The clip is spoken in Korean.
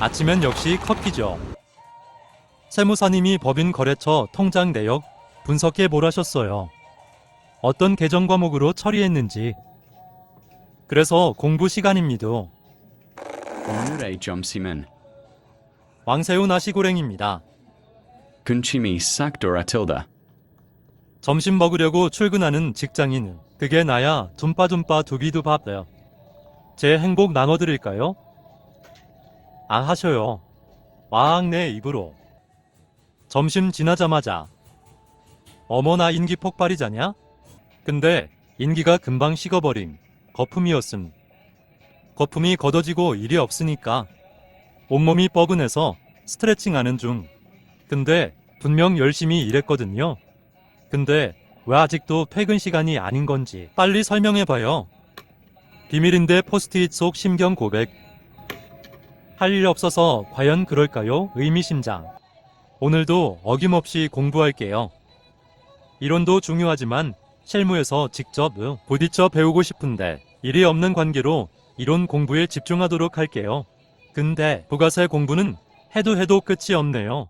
아침엔 역시 커피죠. 세무사님이 법인 거래처 통장 내역 분석해 보라셨어요. 어떤 계정 과목으로 처리했는지. 그래서 공부 시간입니다. 오늘의 점심은 왕새우 나시고랭입니다. 군침이 싹 돌아tilda. 점심 먹으려고 출근하는 직장인. 그게 나야 둠빠둠빠 두비두밥돼요. 제 행복 나눠드릴까요? 안 하셔요. 와악 내 입으로. 점심 지나자마자 어머나 인기 폭발이자냐? 근데 인기가 금방 식어버림. 거품이었음. 거품이 걷어지고 일이 없으니까 온몸이 뻐근해서 스트레칭하는 중. 근데 분명 열심히 일했거든요. 근데 왜 아직도 퇴근 시간이 아닌 건지 빨리 설명해봐요. 비밀인데 포스트잇 속 심경 고백. 할 일 없어서 과연 그럴까요? 의미심장. 오늘도 어김없이 공부할게요. 이론도 중요하지만 실무에서 직접 부딪혀 배우고 싶은데 일이 없는 관계로 이론 공부에 집중하도록 할게요. 근데 부가세 공부는 해도 해도 끝이 없네요.